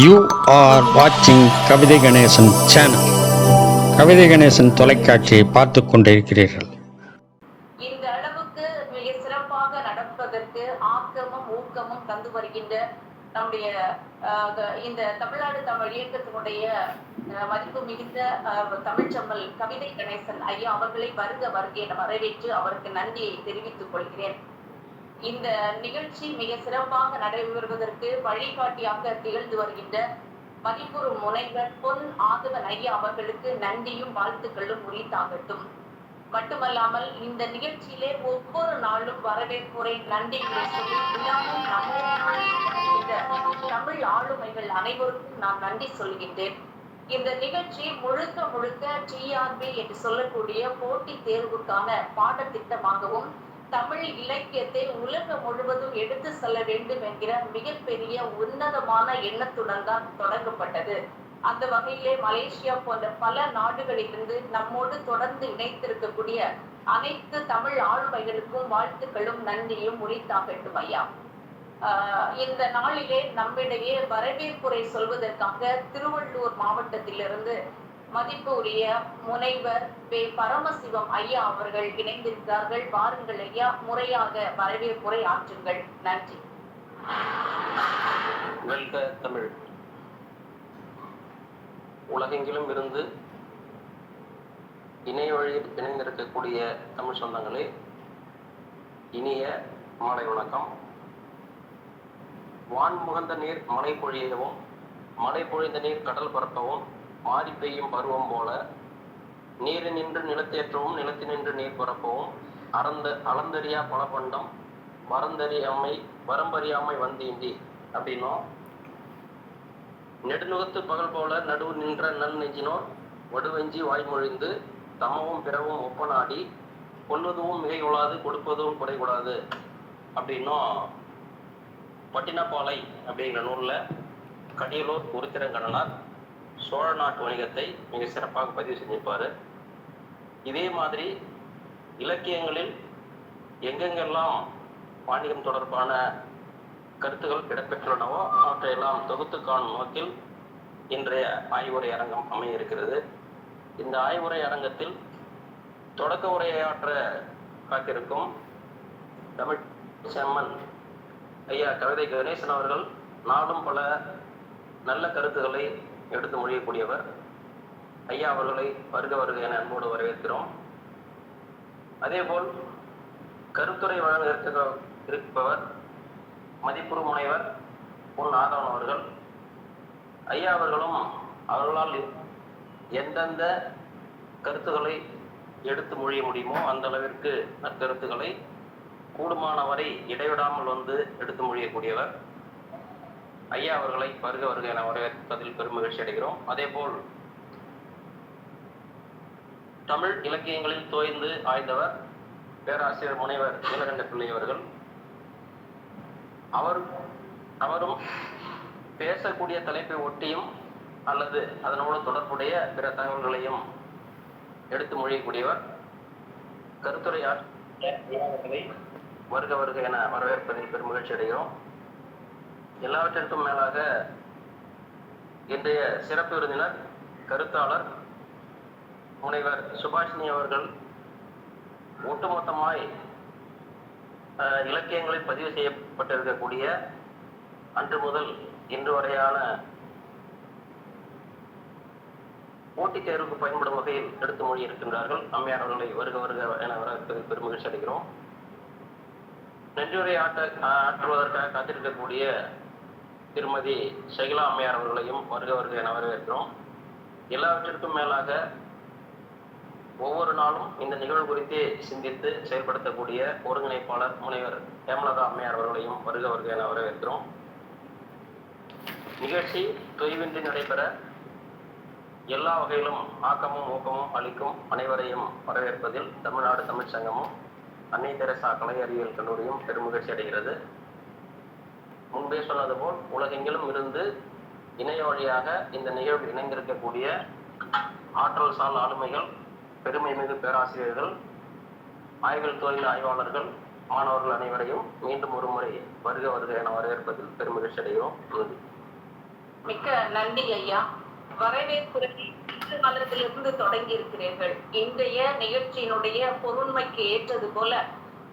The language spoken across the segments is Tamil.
யூ ஆர் வாட்சிங் கவிதை கணேசன் சேனல் கவிதை கணேசன் தொலைக்காட்சியை பார்த்து கொண்டிருக்கிறீர்கள். இந்த அளவுக்கு மிக சிறப்பாக நடப்பதற்கு ஆக்கமும் ஊக்கமும் தந்து வருகின்ற நம்முடைய இந்த தமிழ்நாடு தமிழ் இயக்கத்தினுடைய மதிப்பு மிகுந்த தமிழ்ச்சம்மல் கவிதை கணேசன் ஐயா அவர்களை வருக வருகை என வரவேற்று அவருக்கு நன்றியை தெரிவித்துக் கொள்கிறேன். இந்த நிகழ்ச்சி மிக சிறப்பாக நடைபெறுவதற்கு வழிகாட்டியாக திகழ்ந்து வருகின்ற மதிப்புறு முனைவர் பொன் ஆதவன் ஐயா அவர்களுக்கு நன்றியும் வாழ்த்துக்களும் உரித்தாகட்டும். மட்டுமல்லாமல் இந்த நிகழ்ச்சியிலே ஒவ்வொரு நாளும் வரவேற்புரை நன்றிகளை சொல்லி விழாவும் தமிழ் ஆளுமைகள் அனைவருக்கும் நான் நன்றி சொல்கின்றேன். இந்த நிகழ்ச்சி முழுக்க முழுக்க டிஆர்பி என்று சொல்லக்கூடிய போட்டி தேர்வுக்கான பாடத்திட்டமாகவும் தமிழ் இலக்கியத்தை உலகம் முழுவதும் எடுத்து செல்ல வேண்டும் என்கிற மிகப்பெரிய உன்னதமான எண்ணத்துடன் தான் தொடங்கப்பட்டது. அந்த வகையிலே மலேசியா போன்ற பல நாடுகளிலிருந்து நம்மோடு தொடர்ந்து இணைத்திருக்கக்கூடிய அனைத்து தமிழ் ஆளுமைகளுக்கும் வாழ்த்துக்களும் நன்றியும் உரித்தாகட்டும் ஐயா. ஆஹ் இந்த நாளிலே நம்மிடையே வரவேற்புரை சொல்வதற்காக திருவள்ளூர் மாவட்டத்திலிருந்து மதிப்பு உரிய முனைவர் பே பரமசிவம் ஐயா அவர்கள் இணைந்திருக்கிறார்கள் வாருங்கள் ஐயா முறையாக வரவேற்புரை ஆற்றுங்கள். நன்றி. வெல்க தமிழ். உலகெங்கிலும் இருந்து இணைய வழியில் இணைந்திருக்கக்கூடிய தமிழ் சொந்தங்களே இனிய மாலை வணக்கம். வான் முகந்த நீர் மழை பொழியவும் மழை பொழிந்த நீர் கடல் பரப்பவும் மாறி பெய்யும் பருவம் போல நீர் நின்று நிலத்தேற்றவும் நிலத்தினின்று நீர் பரப்பவும் அறந்த அளந்தறியா பலபண்டம் மறந்தறியாமை வரம்பறியாமை வந்தீண்டி அப்படின்னும் நெடுநுகத்து பகல் போல நடுவு நின்ற நல் நெஞ்சினோர் வடுவெஞ்சி வாய்மொழிந்து தமவும் பிறவும் ஒப்பனாடி கொள்வதும் மிகை கொள்ளாது கொடுப்பதும் குறைகூடாது அப்படின்னும் பட்டினப்பாலை அப்படிங்கிற நூலில் கடியலூர் உருத்திரங்கடனார் சோழ நாட்டு வணிகத்தை மிக சிறப்பாக பதிவு செஞ்சிருப்பார். இதே மாதிரி இலக்கியங்களில் எங்கெங்கெல்லாம் வாணிகம் தொடர்பான கருத்துகள் இடம்பெற்றுள்ளனவோ அவற்றையெல்லாம் தொகுத்து காணும் நோக்கில் இன்றைய ஆய்வுரை அரங்கம் அமைய இருக்கிறது இந்த ஆய்வுரை அரங்கத்தில் தொடக்க உரையாற்ற காத்திருக்கும் தமிழ் செம்மன் ஐயா கவிதை கணேசன் அவர்கள் நாளும் பல நல்ல கருத்துக்களை எடுத்து மொழியக்கூடியவர். ஐயா அவர்களை வருக வருக என அன்போடு வரவேற்கிறோம். அதேபோல் கருத்துரை வழங்க இருக்க- இருப்பவர் மதிப்புறு முனைவர் பொன் ஆதவன் அவர்கள். ஐயா அவர்களும் அவர்களால் எந்தெந்த கருத்துக்களை எடுத்து மொழிய முடியுமோ அந்த அளவிற்கு நற்கருத்துக்களை கூடுமான வரை இடைவிடாமல் வந்து எடுத்து மொழியக்கூடியவர். ஐயா அவர்களை வருக வருக என வரவேற்பதில் பெரும் மகிழ்ச்சி அடைகிறோம். அதேபோல் தமிழ் இலக்கியங்களில் தோய்ந்து ஆய்ந்தவர் பேராசிரியர் முனைவர் நீலகண்ட பிள்ளை அவர்கள். அவர் அவரும் பேசக்கூடிய தலைப்பை ஒட்டியும் அல்லது அதனோடு தொடர்புடைய பிற தகவல்களையும் எடுத்து மொழியக்கூடியவர். கருத்துரையாற்றலை வருக வருக என வரவேற்பதில் பெரும் மகிழ்ச்சி அடைகிறோம். எல்லாவற்றிற்கும் மேலாக இன்றைய சிறப்பு விருந்தினர் கருத்தாளர் முனைவர் சுபாஷினி அவர்கள் ஒட்டுமொத்தமாய் அஹ், இலக்கியங்களில் பதிவு செய்யப்பட்டிருக்கக்கூடிய அன்று முதல் இன்று வரையான போட்டித் தேர்வுக்கு பயன்படும் வகையில் எடுத்து மொழி இருக்கின்றார்கள் அம்மையார் அவர்களை வருக வருக என வரவேற்பதில் பெருமகிழ்ச்சி அடைகிறோம். நெஞ்சுரை ஆட்ட ஆற்றுவதற்காக காத்திருக்கக்கூடிய திருமதி ஷகிலா அம்மையார் அவர்களையும் வருக வருக என வரவேற்கிறோம். எல்லாவற்றிற்கும் மேலாக ஒவ்வொரு நாளும் இந்த நிகழ்வு குறித்து சிந்தித்து செயல்படுத்தக்கூடிய ஒருங்கிணைப்பாளர் முனைவர் ஹேமலதா அம்மையார் அவர்களையும் வருக வருக என வரவேற்கிறோம். நிகழ்ச்சி தொய்வின்றி நடைபெற எல்லா வகையிலும் ஆக்கமும் ஊக்கமும் அளிக்கும் அனைவரையும் வரவேற்பதில் தமிழ்நாடு தமிழ்ச்சங்கமும் அன்னை தெரசா கலை அறிவியல் கல்லூரியும் பெருமகிழ்ச்சி அடைகிறது. முன்பே சொன்னது போல் உலகெங்கிலும் இருந்து இணைய வழியாக இந்த நிகழ்வு இணைந்திருக்கக்கூடிய ஆற்றல் சால் ஆளுமைகள் பெருமை மிகு பேராசிரியர்கள் ஆய்வில் தொழில் ஆய்வாளர்கள் மாணவர்கள் அனைவரையும் மீண்டும் ஒரு முறை வருக வருக என வரவேற்பதில் பெருமகிழ்ச்சி அடைகிறோம். நன்றி. மிக்க நன்றி ஐயா. வரவேற்புரை இருந்து காலத்திலிருந்து தொடங்கி இருக்கிறீர்கள் இன்றைய நிகழ்ச்சியினுடைய பொருண்மைக்கு ஏற்றது போல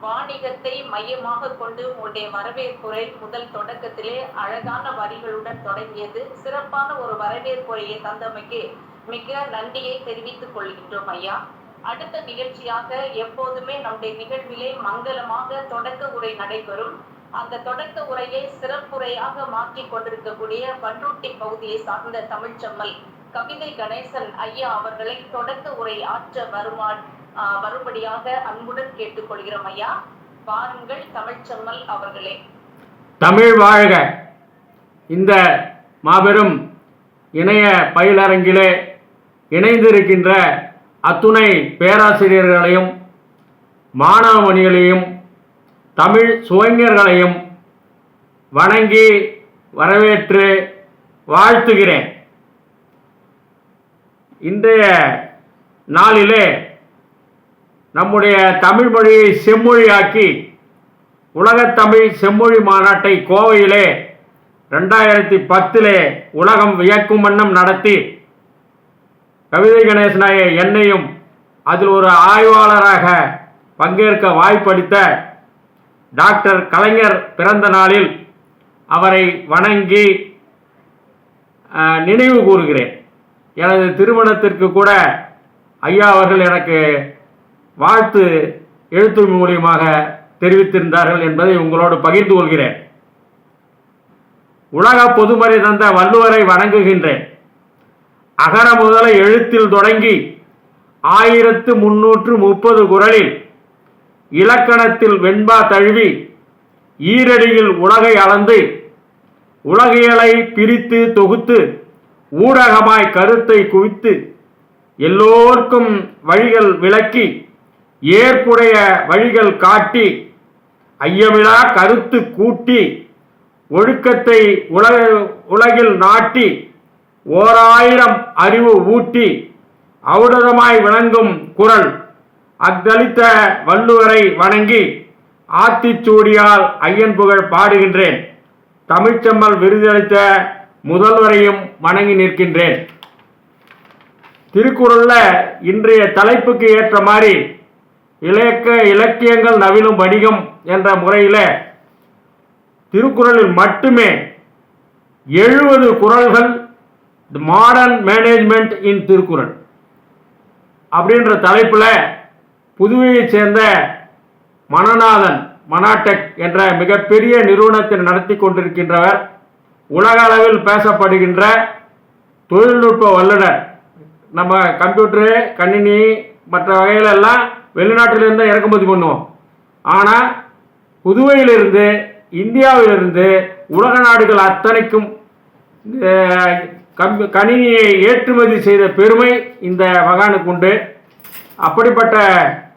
வாணிகத்தை மையமாக கொண்டு உங்களுடைய வரவேற்புரை முதல் தொடக்கத்திலே அழகான வரிகளுடன் தொடங்கியது. சிறப்பான ஒரு வரவேற்புரையை தந்தமைக்கு மிக நன்றியை தெரிவித்துக் கொள்கின்றோம் ஐயா. அடுத்த நிகழ்ச்சியாக எப்போதுமே நம்முடைய நிகழ்விலே மங்களமாக தொடக்க உரை நடைபெறும். அந்த தொடக்க உரையை சிறப்புரையாக மாற்றிக் கொண்டிருக்கக்கூடிய பன்ருட்டி பகுதியை சார்ந்த தமிழ்ச்செம்மல் கவிதை கணேசன் ஐயா அவர்களை தொடக்க உரை ஆற்ற வருமாறு மறுபடியாக அன்புடன் கேட்டுக்கொள்கிறோம் ஐயா. வாருங்கள் தமிழ்ச்செம்மல் அவர்களே. தமிழ் வாழ்க. இந்த மாபெரும் இணைய பயிலரங்கிலே இணைந்திருக்கின்ற அத்துணை பேராசிரியர்களையும் மாணவமணிகளையும் தமிழ் சுவைஞர்களையும் வணங்கி வரவேற்று வாழ்த்துகிறேன். இன்றைய நாளிலே நம்முடைய தமிழ் மொழியை செம்மொழியாக்கி உலகத்தமிழ் செம்மொழி மாநாட்டை கோவையிலே ரெண்டாயிரத்தி பத்திலே உலகம் வியக்கும் வண்ணம் நடத்தி கவிதை கணேசனாய என்னையும் அதில் ஒரு ஆய்வாளராக பங்கேற்க வாய்ப்பளித்த டாக்டர் கலைஞர் பிறந்த நாளில் அவரை வணங்கி நினைவு கூறுகிறேன். எனது திருமணத்திற்கு கூட ஐயா அவர்கள் எனக்கு வாழ்த்து எழுத்து மூலியமாக தெரிவித்திருந்தார்கள் என்பதை உங்களோடு பகிர்ந்து கொள்கிறேன். உலக பொதுமறை தந்த வள்ளுவரை வணங்குகின்றேன். அகர முதல எழுத்தில் தொடங்கி ஆயிரத்து முன்னூற்று முப்பது குரலில் இலக்கணத்தில் வெண்பா தழுவி ஈரடியில் உலகை அளந்து உலகியலை பிரித்து தொகுத்து ஊடகமாய் கருத்தை குவித்து எல்லோர்க்கும் வழிகள் விளக்கி ஏற்புடைய வழிகள் காட்டி ஐயமிழா கருத்து கூட்டி ஒழுக்கத்தை உலக உலகில் நாட்டி ஓராயிரம் அறிவு ஊட்டி அவுடதமாய் விளங்கும் குரல் அக்தளித்த வள்ளுவரை வணங்கி ஆத்திச்சூடியால் ஐயன் புகழ் பாடுகின்றேன். தமிழ்ச்செம்மல் விருதளித்த முதல்வரையும் வணங்கி நிற்கின்றேன். திருக்குறளில் இன்றைய தலைப்புக்கு ஏற்ற மாதிரி இலக்க இலக்கியங்கள் நவிலும் வணிகம் என்ற முறையில் திருக்குறளில் மட்டுமே எழுபது குறள்கள் மாடர்ன் மேனேஜ்மெண்ட் இன் திருக்குறள் அப்படின்ற தலைப்பில் புதுவையைச் சேர்ந்த மணநாதன் மனாடெக் என்ற மிகப்பெரிய நிறுவனத்தை நடத்தி கொண்டிருக்கின்றவர். உலக அளவில் பேசப்படுகின்ற தொழில்நுட்ப வல்லுனர் நம்ம கம்ப்யூட்டரு கணினி மற்ற வகையிலெல்லாம் வெளிநாட்டிலிருந்து இறக்குமதி பண்ணுவோம். ஆனால் புதுவையிலிருந்து இந்தியாவிலிருந்து உலக நாடுகள் அத்தனைக்கும் கம்- கணினியை ஏற்றுமதி செய்த பெருமை இந்த மகானுக்கு உண்டு. அப்படிப்பட்ட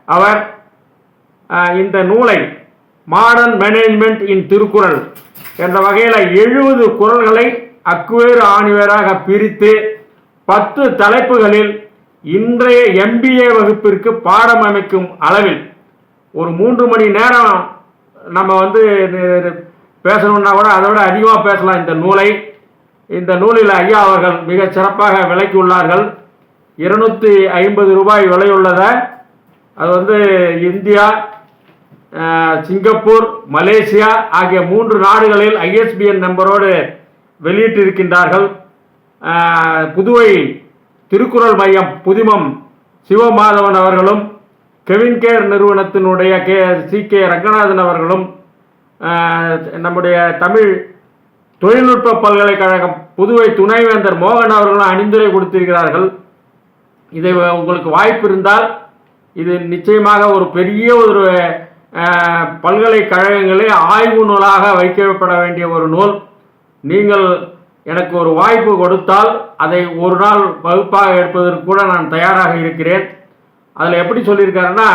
அவர் இந்த நூலை மாடர்ன் மேனேஜ்மெண்ட் இன் திருக்குறள் என்ற வகையில் எழுபது குறள்களை அக்குவேறு ஆணிவேராக பிரித்து பத்து தலைப்புகளில் இன்றைய எம்பிஏ வகுப்பிற்கு பாடம் அமைக்கும் அளவில் ஒரு மூன்று மணி நேரம் நம்ம வந்து நி- பேசணும்னா கூட அதை விட அதிகமாக பேசலாம் இந்த நூலை. இந்த நூலில் ஐயா அவர்கள் மிக சிறப்பாக விளக்கியுள்ளார்கள். இருநூத்தி ஐம்பது ரூபாய் விலையுள்ளதை அது வந்து இந்தியா சிங்கப்பூர் மலேசியா ஆகிய மூன்று நாடுகளில் ஐஎஸ்பிஎன் நம்பரோடு வெளியிட்டிருக்கின்றார்கள். புதுவை திருக்குறள் மையம் புதிமம் சிவமாதவன் அவர்களும் கெவின் கேர் நிறுவனத்தினுடைய கே சி. கே. ரங்கநாதன் அவர்களும் நம்முடைய தமிழ் தொழில்நுட்ப பல்கலைக்கழகம் புதுவை துணைவேந்தர் மோகன் அவர்களும் அணிந்துரை கொடுத்திருக்கிறார்கள். இதை உங்களுக்கு வாய்ப்பு இருந்தால் இது நிச்சயமாக ஒரு பெரிய ஒரு பல்கலைக்கழகங்களே ஆய்வு நூலாக வைக்கப்பட வேண்டிய ஒரு நூல். நீங்கள் எனக்கு ஒரு வாய்ப்பு கொடுத்தால் அதை ஒரு நாள் வகுப்பாக எடுப்பதற்கு கூட நான் தயாராக இருக்கிறேன். அதில் எப்படி சொல்லியிருக்காருன்னா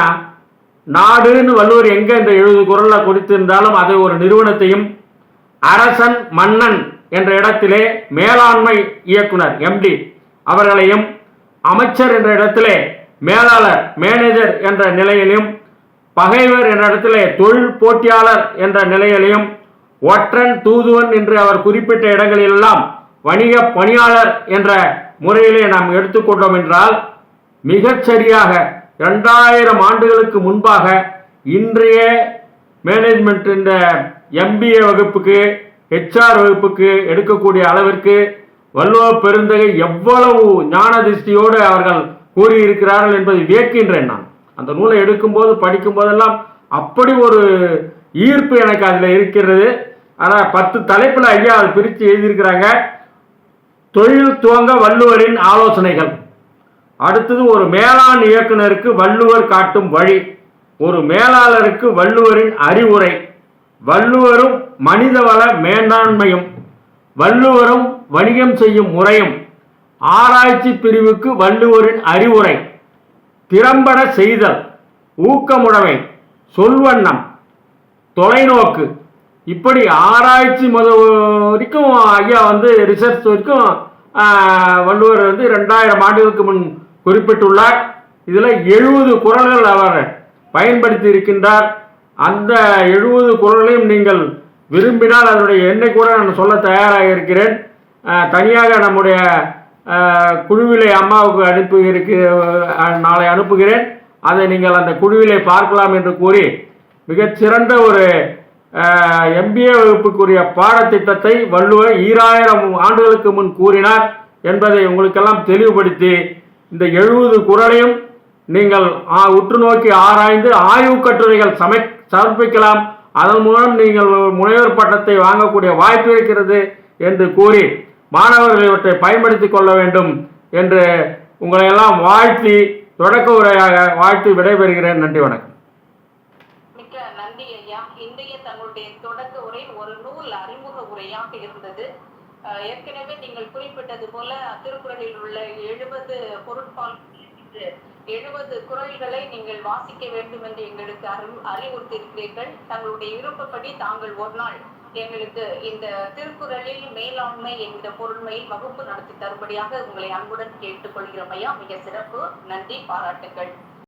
நாடுன்னு வள்ளுவர் எங்கே இந்த எழுது குரலில் கொடுத்திருந்தாலும் அதை ஒரு நிறுவனத்தையும் அரசன் மன்னன் என்ற இடத்திலே மேலாண்மை இயக்குனர் எம்டி அவர்களையும் அமைச்சர் என்ற இடத்திலே மேலாளர் மேனேஜர் என்ற நிலையிலும் பகைவர் என்ற இடத்திலே தொழில் போட்டியாளர் என்ற நிலையிலையும் ஒற்றன் தூதுவன் என்று அவர் குறிப்பிட்ட இடங்களிலெல்லாம் வணிக பணியாளர் என்ற முறையிலே நாம் எடுத்துக்கொண்டோம் என்றால் மிகச்சரியாக சரியாக ரெண்டாயிரம் ஆண்டுகளுக்கு முன்பாக இன்றைய மேனேஜ்மெண்ட் இந்த எம்பிஏ வகுப்புக்கு ஹெச்ஆர் வகுப்புக்கு எடுக்கக்கூடிய அளவிற்கு வல்லுவ பெருந்தகை எவ்வளவு ஞான திருஷ்டியோடு அவர்கள் கூறியிருக்கிறார்கள் என்பதை வியக்கின்றேன் நான். அந்த நூலை எடுக்கும்போது படிக்கும் போதெல்லாம் அப்படி ஒரு ஈர்ப்பு எனக்கு அதில் இருக்கிறது. ஆனால் பத்து தலைப்பில் ஐயா அதை பிரித்து எழுதியிருக்கிறாங்க. தொழில் துவங்க வள்ளுவரின் ஆலோசனைகள். அடுத்தது ஒரு மேலாண் இயக்குனருக்கு வள்ளுவர் காட்டும் வழி. ஒரு மேலாளருக்கு வள்ளுவரின் அறிவுரை. வள்ளுவரும் மனிதவள மேலாண்மையும். வள்ளுவரும் வணிகம் செய்யும் முறையும். ஆராய்ச்சி பிரிவுக்கு வள்ளுவரின் அறிவுரை. திறம்பட செய்தல். ஊக்கமுடைமை. சொல்வண்ணம். தொலைநோக்கு. இப்படி ஆராய்ச்சி முத வரைக்கும் ஐயா வந்து ரிசர்ச் வரைக்கும் வள்ளுவர் வந்து ரெண்டாயிரம் ஆண்டுகளுக்கு முன் குறிப்பிட்டுள்ளார். இதில் எழுபது குறள்கள் அவர் பயன்படுத்தி இருக்கின்றார். அந்த எழுபது குறளையும் நீங்கள் விரும்பினால் அதனுடைய எண்ணை கூட நான் சொல்ல தயாராக இருக்கிறேன் தனியாக நம்முடைய குழுவிலை குழுவிலே அம்மாவுக்கு அனுப்பி நாளை அனுப்புகிறேன். அதை நீங்கள் அந்த குழுவிலே பார்க்கலாம் என்று கூறி மிகச்சிறந்த ஒரு எம்பிஏ வகுப்புக்குரிய பாடத்திட்டத்தை வள்ளுவர் ஈராயிரம் ஆண்டுகளுக்கு முன் கூறினார் என்பதை உங்களுக்கெல்லாம் தெளிவுபடுத்தி இந்த எழுபது குரலையும் நீங்கள் உற்று நோக்கி ஆராய்ந்து ஆய்வுக் கட்டுரைகள் சமை சமர்ப்பிக்கலாம். அதன் மூலம் நீங்கள் முனைவர் பட்டத்தை வாங்கக்கூடிய வாய்ப்பு இருக்கிறது என்று கூறி மாணவர்கள் இவற்றை பயன்படுத்திக் கொள்ள வேண்டும் என்று உங்களையெல்லாம் வாழ்த்தி தொடக்க உரையாக வாழ்த்து விடைபெறுகிறேன். நன்றி வணக்கம் மிக்க நன்றி ஐயா இன்றைய தங்களுடைய தொடக்க உரை ஒரு நூல் அறிமுக வருகிறது ஏற்கனவே நீங்கள் குறிப்பிட்டது போல திருக்குறளில் உள்ள எழுபது பொருட்பால் எழுபது குரல்களை நீங்கள் வாசிக்க வேண்டும் என்று எங்களுக்கு அறி அறிவுறுத்தியிருக்கிறீர்கள். தங்களுடைய விருப்பப்படி தாங்கள் ஒரு நாள் எங்களுக்கு இந்த திருக்குறளில் மேலாண்மை என்கிற பொருண்மையில் வகுப்பு நடத்தி தரும்படியாக உங்களை அன்புடன் கேட்டுக்கொள்கிறோம் ஐயா. மிக சிறப்பு. நன்றி. பாராட்டுகள்